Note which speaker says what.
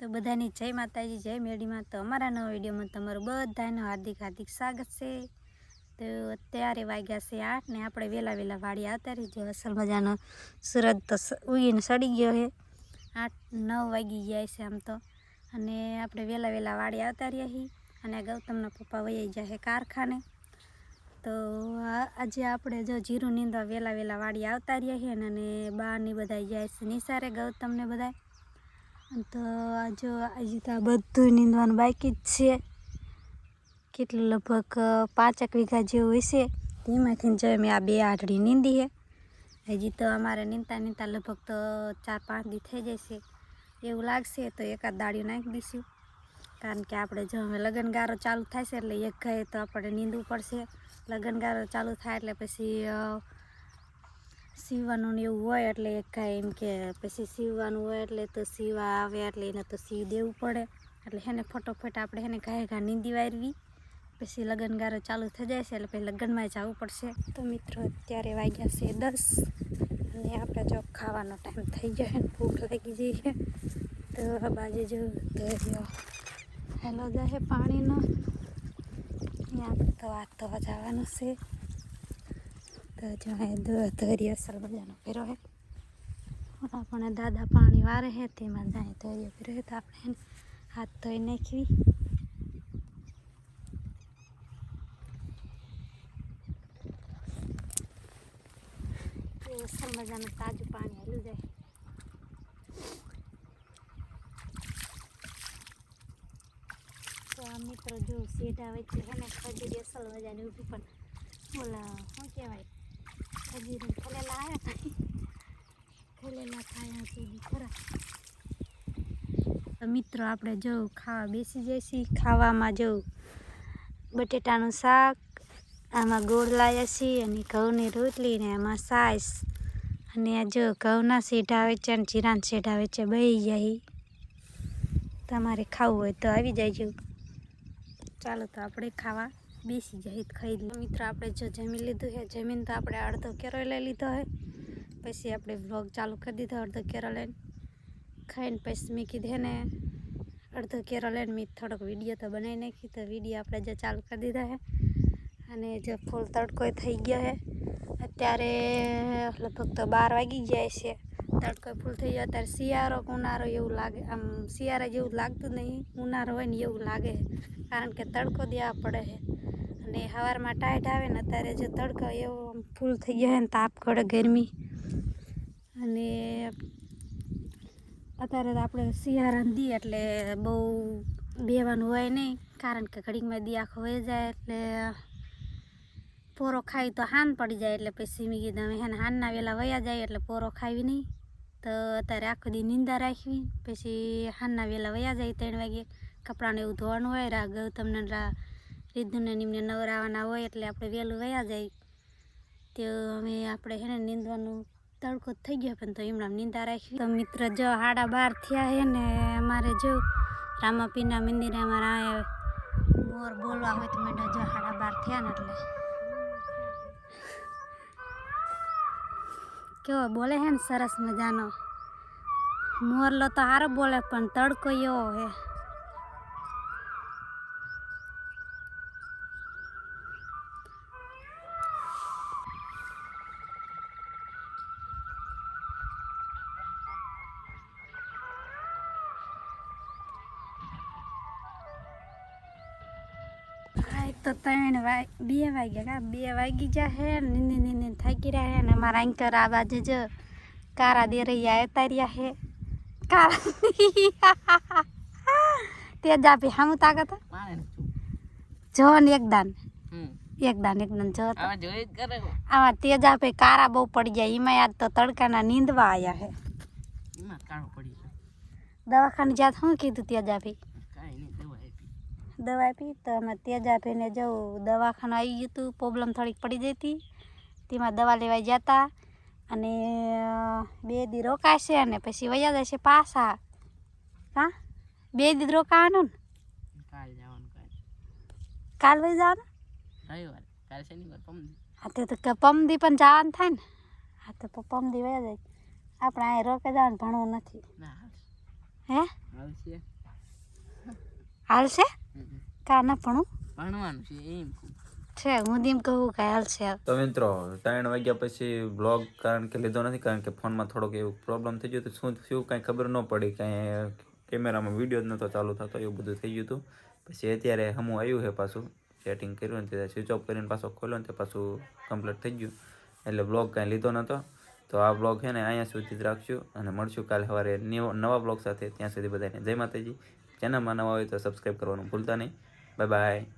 Speaker 1: તો બધાની જય માતાજી, જય મેળીમાં. તો અમારા નવા વિડીયોમાં તમારું બધાનું હાર્દિક હાર્દિક સ્વાગત છે. તો અત્યારે વાગ્યા છે આઠ ને આપણે વહેલા વહેલા વાડી આવતા રહીજો અસલ મજાનો સુરત તો ઉગીને સડી ગયો છે. આઠ, નવ વાગી ગયા છે આમ તો. અને આપણે વહેલા વહેલા વાડી આવતા રહ્યા છીએ. અને ગૌતમના પપ્પા વહી જાય છે કારખાને. તો આજે આપણે જો જીરું નીંદવા વહેલા વહેલા વાડી આવતા રહ્યા છીએ અને બહારની બધા જાય છે. નિસારે ગૌતમને બધા તો આજો આજે તો આ બધું નીંદવાનું બાકી જ છે. કેટલું લગભગ પાંચેક વીઘા જેવું હશે. તેમાંથી જો મેં આ બે આઠડી નીંદી છે. હજી તો અમારે નીંદતા નીંદતા લગભગ તો ચાર પાંચ દી થઈ જશે. એવું લાગશે તો એકાદ દાળીઓ નાખી દઈશું. કારણ કે આપણે જો હવે લગનગારો ચાલુ થાય છે એટલે એક ઘરે તો આપણે નીંદવું પડશે. લગનગારો ચાલુ થાય એટલે પછી સીવવાનું ને એવું હોય એટલે કાંઈ એમ કે પછી સીવવાનું હોય એટલે તો સીવા આવે, એટલે એને તો સીવ દેવું પડે. એટલે હેને ફટોફટ આપણે હેને ઘાય ઘા નીંદી વારવી. પછી લગ્નગારો ચાલુ થઈ જાય છે એટલે પછી લગ્નમાં જવું પડશે. તો મિત્રો, અત્યારે વાગ્યા છે દસ અને આપણે જો ખાવાનો ટાઈમ થઈ જાય ને, ભૂખ લાગી જઈ છે. તો આ બાજુ જો ધર્યો હેલો જાય પાણીનો. ત્યાં તો આ તો જવાનું છે. તો જો એ ધોરી અસલ મજાનો ફેરો હે. આપણે દાદા પાણી વારે હે, તેમાં જાય ધોરીઓ ફેરો હે તો આપણે હાથ ધોઈ નાખવી. અસલ મજાનું તાજું પાણી હાલ્યું જાય. તો આ મિત્રો જો સીટ વચ્ચે હે ને ખજૂરી અસલ મજાની ઊભી પણ ઓલા શું કહેવાય? ખજૂરી ખલેલા આવ્યા હતા ખલેલા થાય સુધી મિત્રો, આપણે જવું ખાવા બેસી જઈશી. ખાવામાં જવું બટેટાનું શાક, આમાં ગોળ લાવ્યા છીએ અને ઘઉંની રોટલી ને એમાં સાસ અને આ જો ઘઉંના સીઢા છે અને જીરાના સીઢા છે બહી જાય. તમારે ખાવું હોય તો આવી જાયજો ચાલો તો આપણે ખાવા બેસી જાય તો ખાઈ લઈએ મિત્રો, આપણે જો જમી લીધું છે, જમીન તો આપણે અડધો કેરો લઈ લીધો છે. પછી આપણે વ્લોગ ચાલુ કરી દીધો, અડધો કેરો લઈને ખાઈને પછી મેં કીધું ને અડધો કેરો લઈને મેં થોડોક વીડિયો તો બનાવી નાખી. તો વીડિયો આપણે જે ચાલુ કરી દીધા છે. અને જે ફૂલ તડકો થઈ ગયો છે. અત્યારે લગભગ તો બાર વાગી ગયા છે. તડકો ફૂલ થઈ ગયો. અત્યારે શિયાળો કે ઉનાળો એવું લાગે, આમ શિયાળા જેવું લાગતું જ નહીં. ઉનાળો હોય ને એવું લાગે છે. કારણ કે તડકો દેવા પડે છે. અને સવારમાં ટાઈટ આવે ને અત્યારે જો તડકો એવો ફૂલ થઈ ગયો હોય ને તાપ ઘડે ગરમી. અને અત્યારે તો આપણે શિયાળાને દી એટલે બહુ બેવાનું હોય નહીં, કારણ કે ઘડીકમાં દી આખો વહી જાય એટલે પોરો ખાઈ તો હાન પડી જાય એટલે પછી મેં કીધું અમે હેને હાનના વેલા વયા જાય એટલે પોરો ખાવી નહીં. તો અત્યારે આખો દી નિંદા રાખવી, પછી હાનના વહેલા વયા જાય ત્રણ વાગે. કપડાને એવું ધોવાનું હોય રા ગૌતમને રા રીધુને નિમને નવરાવાના હોય એટલે આપણે વહેલું વયા જાય. તો અમે આપણે છે ને નીંદવાનું તડકો થઈ ગયો પણ તો એમણામ નીંદા રાખી. તો મિત્ર જો હાડા બાર થયા હે ને અમારે જો રામાપીના મંદિરે અમારા મોર બોલવા હોય તો મેં જો હાડા બાર થયા ને એટલે. કેવો બોલે હે ને સરસ મજાનો. મોરલો તો સારો બોલે પણ તડકો એવો હે. તો ત્રણ વાગ બે વાગ્યા કા? બે વાગી જા હે નીંદી નીંદી થાકી રહ્યા હે ને મારા એન્કર આ બાજુ જો કારા દે રહ્યા હે કારા તે જ આપી હામું તાકત જો ને એક દાન. એક દાન એક દાન જો. આમાં તેજ આપે કારા બહુ પડી જાય એમાં આજ તો તડકાના નીંદવા આવ્યા હે.
Speaker 2: ગયો.
Speaker 1: દવાખાને જાત શું કીધું તેજ આપી?
Speaker 2: દવા આપી
Speaker 1: તો અમે તેજ આપીને જવું દવાખાનું આવી ગયું હતું પ્રોબ્લેમ થોડીક પડી જતી હતી. તેમાં દવા લેવા જતા અને બે દી રોકાશે અને પછી વયા જશે પાછા. હા? બે દી રોકાવાનું ને?
Speaker 2: કાલ
Speaker 1: વહી જવાનું?
Speaker 2: રવિવાર. કાલ શનિવાર
Speaker 1: હા તે તો કે પમદી પણ જવાનું થાય ને? હા તો પમદી વયા જાય. આપણે અહીં રોકે જવાનું ભણવું નથી. હે? હાલશે.
Speaker 2: હાલશે.
Speaker 1: કા ના પણ
Speaker 2: ભણવાનું છે એમ.
Speaker 1: છે હું તેમ કહું કે હાલશે
Speaker 3: તો મિત્રો ત્રણ વાગ્યા પછી બ્લોગ કારણ કે લીધો નથી કારણ કે ફોનમાં થોડોક એવું પ્રોબ્લેમ થઈ ગયું હતું. શું શું કાંઈ ખબર ન પડી કાંઈ કેમેરામાં વીડિયો જ નહોતો ચાલુ થતો એવું બધું થઈ ગયું હતું. પછી અત્યારે હમું આવ્યું છે પાછું. સેટિંગ કર્યું ને તે સ્વિચ ઓફ કરીને પાછો ખોલ્યો ને તે પાછું કમ્પ્લીટ થઈ ગયું. એટલે બ્લોગ કાંઈ લીધો નહોતો. તો આ બ્લોગ છે ને અહીંયા સુધી જ રાખશું અને મળશું કાલે સવારે નવો- નવા બ્લોગ સાથે. ત્યાં સુધી બધાને જય માતાજી. ચેનલમાં નવા હોય તો સબસ્ક્રાઈબ કરવાનું ભૂલતા નહીં. 拜拜。